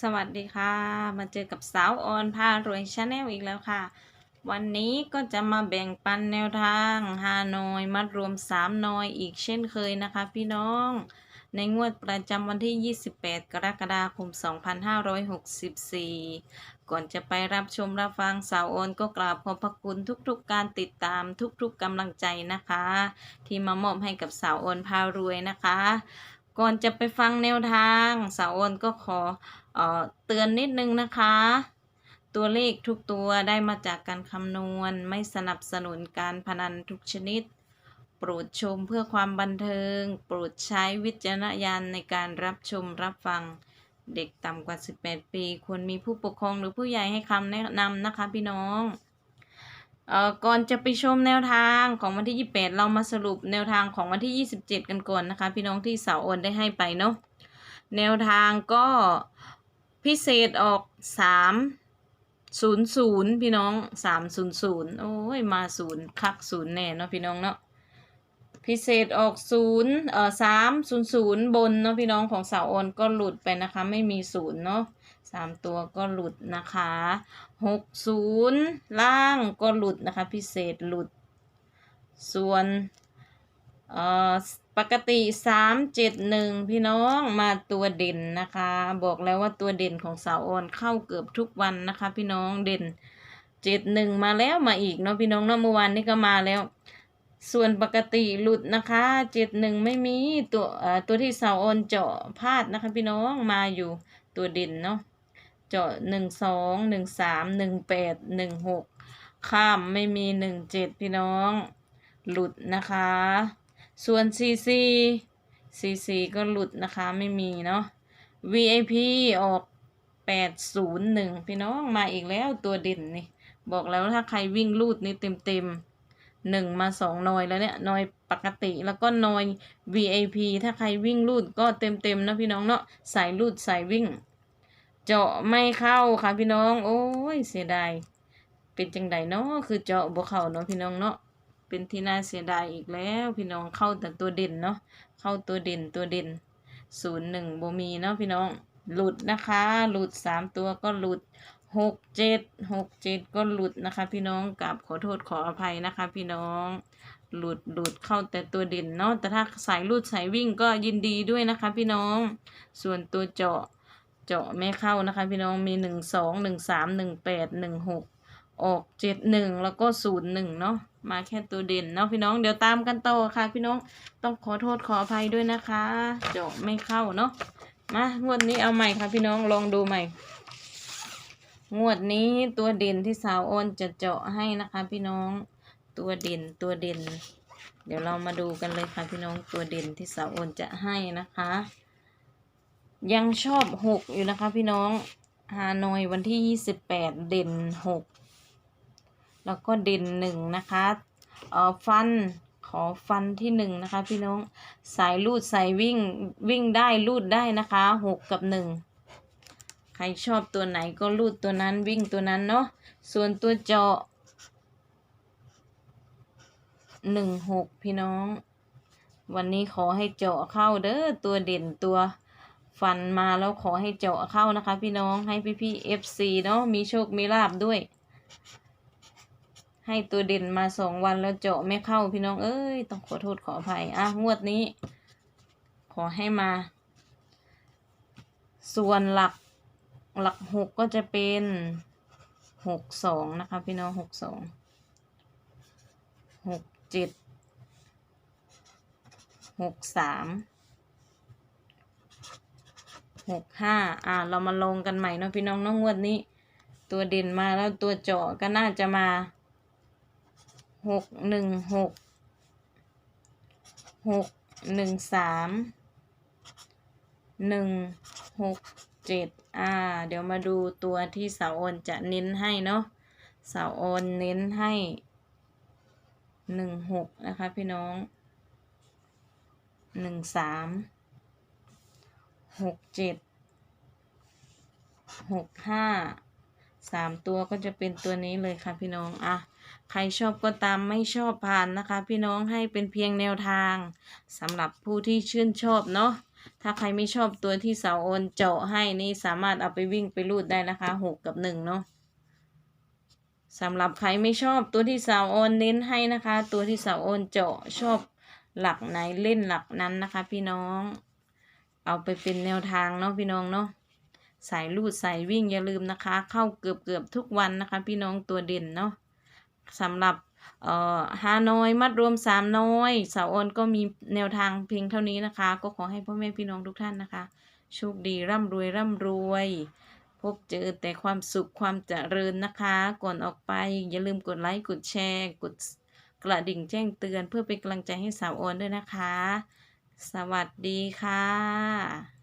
สวัสดีค่ะ มาเจอกับสาวออนพารวยชาแนลอีกแล้วค่ะ วันนี้ก็จะมาแบ่งปันแนวทางฮานอยมัดรวม3นอยอีกเช่นเคยนะคะพี่น้อง ในงวดประจำวันที่ 28 กรกฎาคม 2564 ก่อนจะไปรับชมรับฟังสาวออนก็กราบขอบพระคุณทุกๆการติดตามทุกๆกำลังใจนะคะ ที่มามอบให้กับสาวออนพารวยนะคะ ก่อนจะไปฟังแนวทางสาวออนก็ขอ เตือนนิดนึงนะคะ ตัวเลขทุกตัวได้มาจากการคำนวณไม่สนับสนุนการพนันทุกชนิด โปรดชมเพื่อความบันเทิง โปรดใช้วิจารณญาณในการรับชมรับฟังเด็กต่ำกว่า 18 ปี ควรมีผู้ปกครองหรือผู้ใหญ่ให้คำแนะนำนะคะพี่น้องเอ่อก่อนจะไปชมแนวทางของวันที่ 28 เรามาสรุปแนวทางของวันที่ 27 กันก่อนนะคะ พี่น้องที่เสาโอนได้ให้ไปเนาะแนวทางก็ พิเศษออก3 0 0พี่น้อง3 0 0โอ้ยมาศูนย์คักศูนย์แน่เนาะพี่น้องเนาะพิเศษออกศูนย์เอ่อสามศูนย์ศูนย์บนเนาะพี่น้องของเสาโอนก็หลุดไปนะคะ ไม่มีศูนย์เนาะสามตัวก็หลุดนะคะหกศูนย์ล่างก็หลุดนะคะ พิเศษหลุด ส่วนเอ่อ ปกติสามเจ็ดหนึ่งพี่น้องมาตัวเด่นนะคะ บอกแล้วว่าตัวเด่นของสาวออนเข้าเกือบทุกวันนะคะ พี่น้องเด่นเจ็ดหนึ่งมาแล้วมาอีกเนาะพี่น้องเนาะเมื่อวานนี้ก็มาแล้ว ส่วนปกติหลุดนะคะเจ็ดหนึ่งไม่มีตัวเอ่อตัวที่สาวออนเจาะพลาดนะคะ พี่น้องมาอยู่ตัวเด่นเนาะเจาะหนึ่งสองหนึ่งสามหนึ่งแปดหนึ่งหกข้ามไม่มีหนึ่งเจ็ดพี่น้อง หลุดนะคะ ส่วน CC CC ก็หลุดนะคะไม่มีเนาะ VIP ออก 801 พี่น้องมาอีกแล้วตัวเด่นนี่ บอกแล้วถ้าใครวิ่งลูดนี่เต็มเต็มหนึ่งมาสองนอยแล้วเนี่ยนอยปกติแล้วก็นอย VIP ถ้าใครวิ่งลูดก็เต็มเต็มๆนะพี่น้องเนาะสายลูดสายวิ่ง เจาะไม่เข้าค่ะพี่น้อง โอ้ยเสียดายเป็นจังใดเนาะคือเจาะบ่เข้าเนาะพี่น้องเนาะ เป็นที่น่าเสียดายอีกแล้ว พี่น้องเข้าแต่ตัวเด่นเนาะเข้าตัวเด่นตัวเด่นศูนย์หนึ่งโบมีเนาะพี่น้องหลุดนะคะ หลุดสามตัวก็หลุดหกเจ็ดหกเจ็ดก็หลุดนะคะ พี่น้องกับขอโทษขออภัยนะคะ พี่น้อง หลุดหลุดเข้าแต่ตัวเด่นเนาะแต่ถ้าสายลูดสายวิ่งก็ยินดีด้วยนะคะ พี่น้อง ส่วนตัวเจาะเจาะไม่เข้านะคะ พี่น้องมีหนึ่งสองหนึ่งสามหนึ่งแปดหนึ่งหกออกเจ็ดหนึ่งแล้วก็ศูนย์หนึ่งเนาะ มาแค่ตัวเด่นเนาะพี่น้องเดี๋ยวตามกันต่อค่ะ พี่น้องต้องขอโทษขออภัยด้วยนะคะเจาะไม่เข้าเนาะมางวดนี้เอาใหม่ค่ะ พี่น้องลองดูใหม่ งวดนี้ตัวเด่นที่สาวโอนจะเจาะให้นะคะ พี่น้องตัวเด่นตัวเด่น เดี๋ยวเรามาดูกันเลยค่ะ พี่น้องตัวเด่นที่สาวโอนจะให้นะคะ ยังชอบหกอยู่นะคะ พี่น้องฮานอยวันที่ยี่สิบแปดเด่นหก แล้วก็เด่นหนึ่งนะคะเอ่อฟันขอฟันที่หนึ่งนะคะพี่น้องสายลูดสายวิ่งวิ่งได้ลูดได้นะคะหกกับหนึ่งใครชอบตัวไหนก็ลูดตัวนั้นวิ่งตัวนั้นเนาะส่วนตัวเจาะหนึ่งหกพี่น้อง วันนี้ขอให้เจาะเข้าเด้อตัวเด่นตัวฟันมาแล้วขอให้เจาะเข้านะคะ พี่น้องให้พี่พี่เอฟซีเนาะมีโชคมีลาบด้วย ให้ตัวเด่นมาสองวันแล้วเจาะไม่เข้าพี่น้องเอ้ยต้องขอโทษขออภัยอะงวดนี้ ขอให้มา ส่วนหลักหลักหกก็จะเป็นหกสองนะคะพี่น้องหกสองหกเจ็ดหกสามหกห้าอ่า เรามาลงกันใหม่เนาะพี่น้องน้องงวดนี้ ตัวเด่นมาแล้วตัวเจาะก็น่าจะมา หกหนึ่งหกหกหนึ่งสามหนึ่งหกเจ็ดอ่า เดี๋ยวมาดูตัวที่เสาโอนจะเน้นให้เนาะเสาโอนเน้นให้หนึ่งหกนะคะพี่น้องหนึ่งสามหกเจ็ดหกห้า สามตัวก็จะเป็นตัวนี้เลยค่ะพี่น้องอะใครชอบก็ตามไม่ชอบผ่านนะคะ พี่น้องให้เป็นเพียงแนวทางสำหรับผู้ที่ชื่นชอบเนาะถ้าใครไม่ชอบตัวที่สาวโอนเจาะให้นี่สามารถเอาไปวิ่งไปรูดได้นะคะหกกับหนึ่งเนาะสำหรับใครไม่ชอบตัวที่สาวโอนเน้นให้นะคะ ตัวที่สาวโอนเจาะชอบหลักไหนเล่นหลักนั้นนะคะ พี่น้อง เอาไปเป็นแนวทางเนาะพี่น้องเนาะ สายลูดสายวิ่งอย่าลืมนะคะ เข้าเกือบเกือบทุกวันนะคะ พี่น้องตัวเด่นเนาะสำหรับเอ่อฮานอยมัดรวมสามน้อยสาวโอนก็มีแนวทางเพียงเท่านี้นะคะ ก็ขอให้พ่อแม่พี่น้องทุกท่านนะคะโชคดีร่ำรวยร่ำรวย พบเจอแต่ความสุขความเจริญนะคะ ก่อนออกไปอย่าลืมกดไลค์กดแชร์กดกระดิ่งแจ้งเตือนเพื่อเป็นกำลังใจให้สาวโอนด้วยนะคะ สวัสดีค่ะ